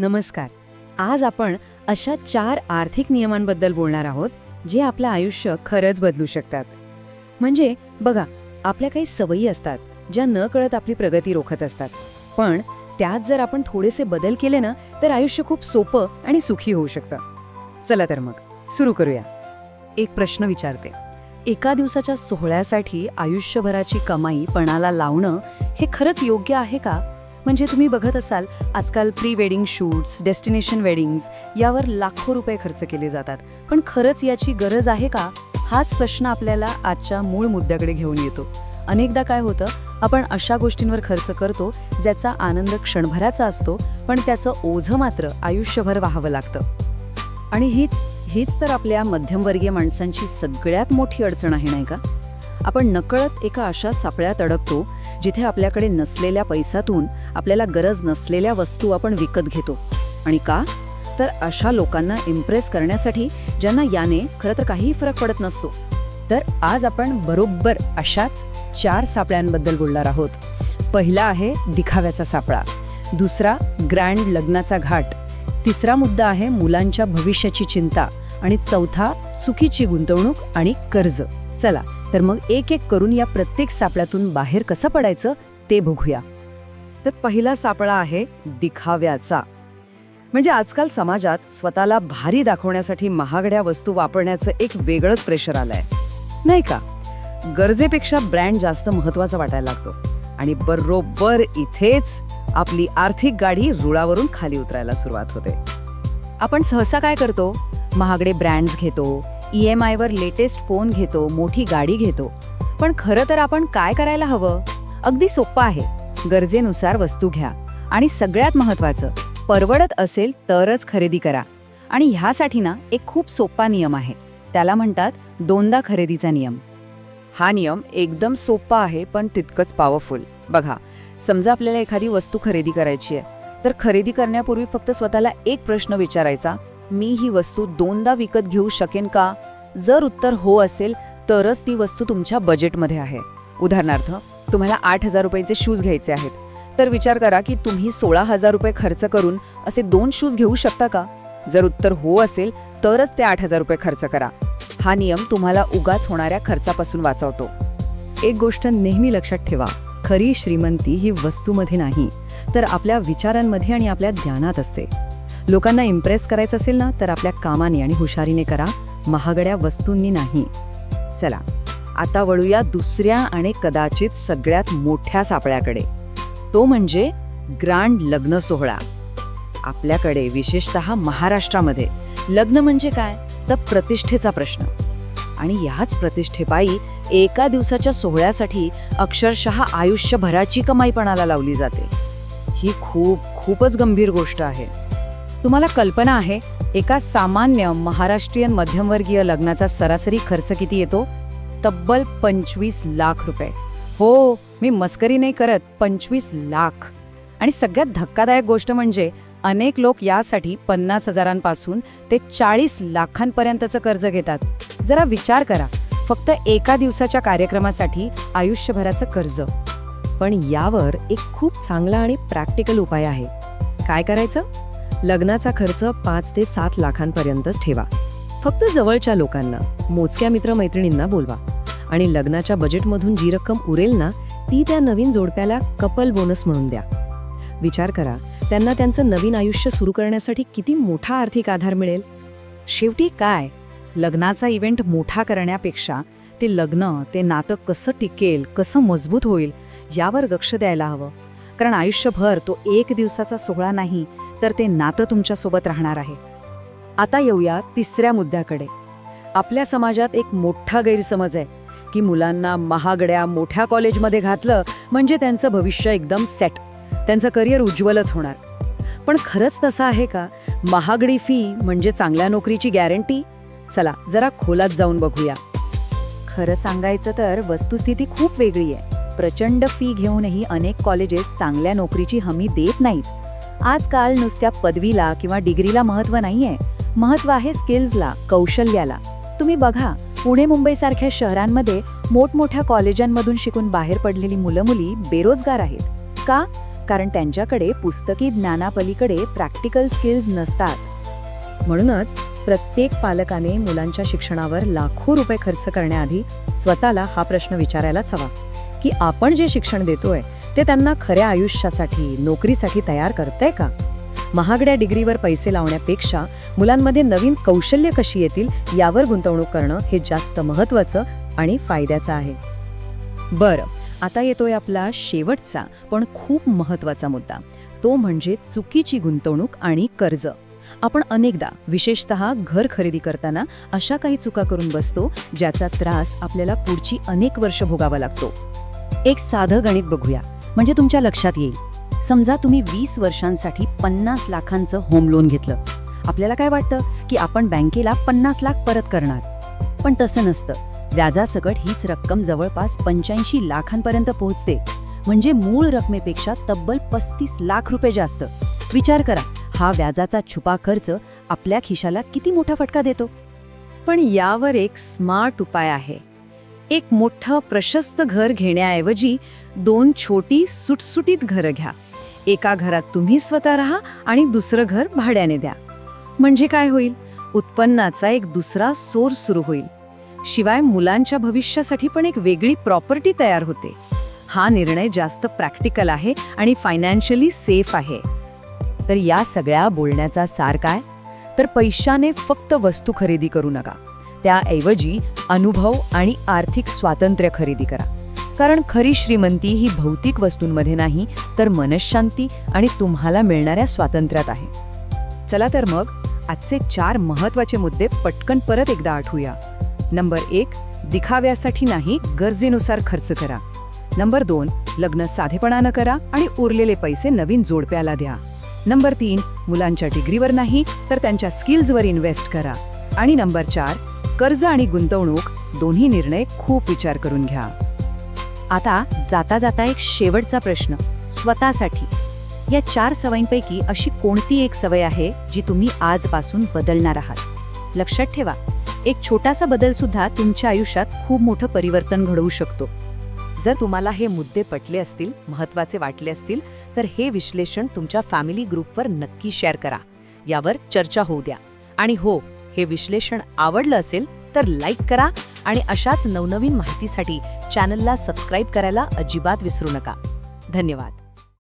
नमस्कार. आज आपण अशा चार आर्थिक नियमांबद्दल बोलणार आहोत जे आपलं आयुष्य खरंच बदलू शकतात. म्हणजे बघा आपल्या काही सवयी असतात ज्या न कळत आपली प्रगती रोखत असतात. पण त्यात जर आपण थोडेसे बदल केले ना तर आयुष्य खूप सोपं आणि सुखी होऊ शकतं. चला तर मग सुरू करूया. एक प्रश्न विचारते. एका दिवसाच्या सोहळ्यासाठी आयुष्यभराची कमाई पणाला लावणं हे खरंच योग्य आहे का? म्हणजे तुम्ही बघत असाल आजकाल pre wedding shoots destination weddings यावर लाखो रुपये खर्च केले जातात. पण खरंच याची गरज आहे का? हाच प्रश्न आपल्याला आजच्या मूळ मुद्द्याकडे घेऊन येतो. अनेकदा काय होतं आपण अशा गोष्टींवर खर्च करतो ज्याचा आनंद क्षणभराचा असतो पण त्याचं ओझं मात्र आयुष्यभर व्हावं लागतं. आणि हीच हीच तर आपल्या मध्यमवर्गीय माणसांची सगळ्यात मोठी अडचण आहे नाही का? आपण नकळत एका अशा सापळ्यात अडकतो जिथे आपल्याकडे नसलेल्या पैशातून आपल्याला गरज नसलेल्या वस्तू आपण विकत घेतो. आणि का? तर अशा लोकांना इम्प्रेस करण्यासाठी ज्यांना याने खरं तर काहीही फरक पडत नसतो. तर आज आपण बरोबर अशाच चार सापळ्यांबद्दल बोलणार आहोत. पहिला आहे दिखाव्याचा सापळा. दुसरा ग्रँड लग्नाचा घाट. तिसरा मुद्दा आहे मुलांच्या भविष्याची चिंता. आणि चौथा चुकीची गुंतवणूक आणि कर्ज. चला तर मग एक एक करून या प्रत्येक सापळ्यातून बाहेर कसं पडायचं ते बघूया. तर पहिला सापळा आहे दिखाव्याचा. म्हणजे आजकाल समाजात स्वतःला भारी दाखवण्यासाठी महागड्या वस्तू वापरण्याचं एक वेगळंच प्रेशर आलंय. नाही का? गरजेपेक्षा ब्रँड जास्त महत्त्वाचा वाटायला लागतो. आणि बरोबर इथेच आपली आर्थिक गाडी रुळावरून खाली उतरायला सुरुवात होते. आपण सहसा काय करतो? महागडे ब्रँड्स घेतो ई एम आयवर लेटेस्ट फोन घेतो मोठी गाडी घेतो. पण खरं तर आपण काय करायला हवं? अगदी सोपं आहे. गरजेनुसार वस्तू घ्या. आणि सगळ्यात महत्त्वाचं परवडत असेल तरच खरेदी करा. आणि ह्यासाठी ना एक खूप सोपा नियम आहे. त्याला म्हणतात दोनदा खरेदीचा नियम. हा नियम एकदम सोपा आहे पण तितकंच पॉवरफुल बघा समजा आपल्याला एखादी वस्तू खरेदी करायची आहे. तर खरेदी करण्यापूर्वी फक्त स्वतःला एक प्रश्न विचारायचा मी ही वस्तू दोनदा विकत घेऊ शकेन का? जर उत्तर हो असेल तरच ती वस्तू तुमच्या बजेटमध्ये आहे. उदाहरणार्थ तुम्हाला आठ हजार रुपयाचे शूज घ्यायचे आहेत. तर विचार करा की तुम्ही सोळा हजार रुपये खर्च करून असे दोन शूज घेऊ शकता का? जर उत्तर हो असेल तरच ते आठ हजार रुपये खर्च करा. हा नियम तुम्हाला उगाच होणाऱ्या खर्चापासून वाचवतो. एक गोष्ट नेहमी लक्षात ठेवा खरी श्रीमंती ही वस्तूमध्ये नाही तर आपल्या विचारांमध्ये आणि आपल्या ध्यानात असते. लोकांना इम्प्रेस करायचं असेल ना तर आपल्या कामाने आणि हुशारीने करा. महागड्या वस्तूंनी नाही. चला आता वळूया दुसऱ्या आणि कदाचित सगळ्यात मोठ्या सापळ्याकडे. तो म्हणजे ग्रँड लग्न सोहळा. आपल्याकडे विशेषतः महाराष्ट्रामध्ये. लग्न म्हणजे काय? तर प्रतिष्ठेचा प्रश्न. आणि ह्याच प्रतिष्ठेपायी एका दिवसाच्या सोहळ्यासाठी अक्षरशः आयुष्यभराची कमाईपणाला लावली जाते. ही खूप खूपच गंभीर गोष्ट आहे. तुम्हाला कल्पना आहे एका सामान्य महाराष्ट्रीयन मध्यमवर्गीय लग्नाचा सरासरी खर्च किती येतो? तब्बल पंचवीस लाख रुपये. हो मी मस्करी नाही करत पंचवीस लाख. आणि सगळ्यात धक्कादायक गोष्ट म्हणजे अनेक लोक यासाठी पन्नास हजारांपासून ते चाळीस लाखांपर्यंतचं कर्ज घेतात. जरा विचार करा फक्त एका दिवसाच्या कार्यक्रमासाठी आयुष्यभराचं कर्ज. पण यावर एक खूप चांगला आणि प्रॅक्टिकल उपाय आहे. काय करायचं? लग्नाचा खर्च पाच ते सात लाखांपर्यंतच ठेवा. फक्त जवळच्या लोकांना मोजक्या मित्रमैत्रिणींना बोलवा. आणि लग्नाच्या बजेटमधून जी रक्कम उरेल ना ती त्या नवीन जोडप्याला कपल बोनस म्हणून द्या. विचार करा त्यांना त्यांचं नवीन आयुष्य सुरू करण्यासाठी किती मोठा आर्थिक आधार मिळेल? शेवटी काय? लग्नाचा इव्हेंट मोठा करण्यापेक्षा ते लग्न ते नातं कसं टिकेल कसं मजबूत होईल यावर लक्ष द्यायला हवं. कारण आयुष्यभर तो एक दिवसाचा सोहळा नाही तर ते नातं तुमच्यासोबत राहणार आहे. आता येऊया तिसऱ्या मुद्द्याकडे. आपल्या समाजात एक मोठा गैरसमज आहे की मुलांना महागड्या मोठ्या कॉलेजमध्ये घातलं म्हणजे त्यांचं भविष्य एकदम सेट त्यांचं करिअर उज्ज्वलच होणार. पण खरंच तसं आहे का? महागडी फी म्हणजे चांगल्या नोकरीची गॅरंटी चला जरा खोलात जाऊन बघूया. खरं सांगायचं तर वस्तुस्थिती खूप वेगळी आहे. प्रचंड फी घेऊनही अनेक कॉलेजेस चांगल्या नोकरीची हमी देत नाहीत. आजकाल नुसत्या पदवीला किंवा डिग्रीला महत्त्व नाहीये. महत्त्व आहे स्किल्सला कौशल्याला. तुम्ही बघा पुणे मुंबईसारख्या शहरांमध्ये मोठमोठ्या कॉलेजांमधून शिकून बाहेर पडलेली मुलं मुली बेरोजगार आहेत. का? कारण त्यांच्याकडे पुस्तकी ज्ञानापलीकडे प्रॅक्टिकल स्किल्स नसतात. म्हणूनच प्रत्येक पालकाने मुलांच्या शिक्षणावर लाखो रुपये खर्च करण्याआधी स्वतःला हा प्रश्न विचारायलाच हवा. की आपण जे शिक्षण देतोय ते त्यांना खऱ्या आयुष्यासाठी नोकरीसाठी तयार करतंय का? महागड्या डिग्रीवर पैसे लावण्यापेक्षा मुलांमध्ये नवीन कौशल्य कशी येतील यावर गुंतवणूक करणं हे जास्त महत्त्वाचं आणि फायद्याचं आहे. बरं आता येतोय आपला शेवटचा पण खूप महत्त्वाचा मुद्दा. तो म्हणजे चुकीची गुंतवणूक आणि कर्ज. आपण अनेकदा विशेषत घर खरेदी करताना अशा काही चुका करून बसतो ज्याचा त्रास आपल्याला पुढची अनेक वर्ष भोगावा लागतो. एक साधं गणित बघूया. म्हणजे तुमच्या लक्षात येईल. समजा तुम्ही वीस वर्षांसाठी पन्नास लाखांचं होम लोन घेतलं. आपल्याला काय वाटतं? की आपण बँकेला पन्नास लाख परत करणार. पण तसं नसतं. व्याजासकट हीच रक्कम जवळपास पंच्याऐंशी लाखांपर्यंत पोहोचते. म्हणजे मूळ रकमेपेक्षा तब्बल पस्तीस लाख रुपये जास्त. विचार करा हा व्याजाचा छुपा खर्च आपल्या खिशाला किती मोठा फटका देतो? पण यावर एक स्मार्ट उपाय आहे. एक मोठं प्रशस्त घर घेण्याऐवजी दोन छोटी सुटसुटीत घरं घ्या. एका घरात तुम्ही स्वतः राहा आणि दुसरं घर भाड्याने द्या. म्हणजे काय होईल? उत्पन्नाचा एक दुसरा सोर्स सुरू होईल. शिवाय मुलांच्या भविष्यासाठी पण एक वेगळी प्रॉपर्टी तयार होते. हा निर्णय जास्त प्रॅक्टिकल आहे आणि फायनान्शियली सेफ आहे. तर या सगळ्या बोलण्याचा सार काय? तर पैशाने फक्त वस्तू खरेदी करू नका. त्याऐवजी अनुभव आणि आर्थिक स्वातंत्र्य खरेदी करा. कारण खरी श्रीमंती ही भौतिक वस्तूंमध्ये नाही तर मनशांती आणि तुम्हाला मिळणाऱ्या स्वातंत्र्यात आहे. चला तर मग आजचे चार महत्त्वाचे मुद्दे पटकन परत एकदा आठवूया. नंबर एक दिखाव्यासाठी नाही गरजेनुसार खर्च करा. नंबर दोन लग्न साधेपणानं करा आणि उरलेले पैसे नवीन जोडप्याला द्या. नंबर तीन मुलांच्या डिग्रीवर नाही तर त्यांच्या स्किल्सवर इन्व्हेस्ट करा. आणि नंबर चार कर्ज आणि गुंतवणूक दोन्ही निर्णय खूप विचार करून घ्या. आता जाता जाता एक शेवटचा प्रश्न स्वतःसाठी. या चार सवयींपैकी अशी कोणती एक सवय आहे जी तुम्ही आजपासून बदलणार आहात? लक्षात ठेवा एक छोटासा बदल सुद्धा तुमच्या आयुष्यात खूप मोठं परिवर्तन घडवू शकतो. जर तुम्हाला हे मुद्दे पटले असतील महत्त्वाचे वाटले असतील तर हे विश्लेषण तुमच्या फॅमिली ग्रुपवर नक्की शेअर करा. यावर चर्चा होऊ द्या. आणि हो हे विश्लेषण आवडलं असेल तर लाईक करा आणि अशाच नवनवीन माहितीसाठी चॅनलला सबस्क्राईब करायला अजिबात विसरू नका. धन्यवाद.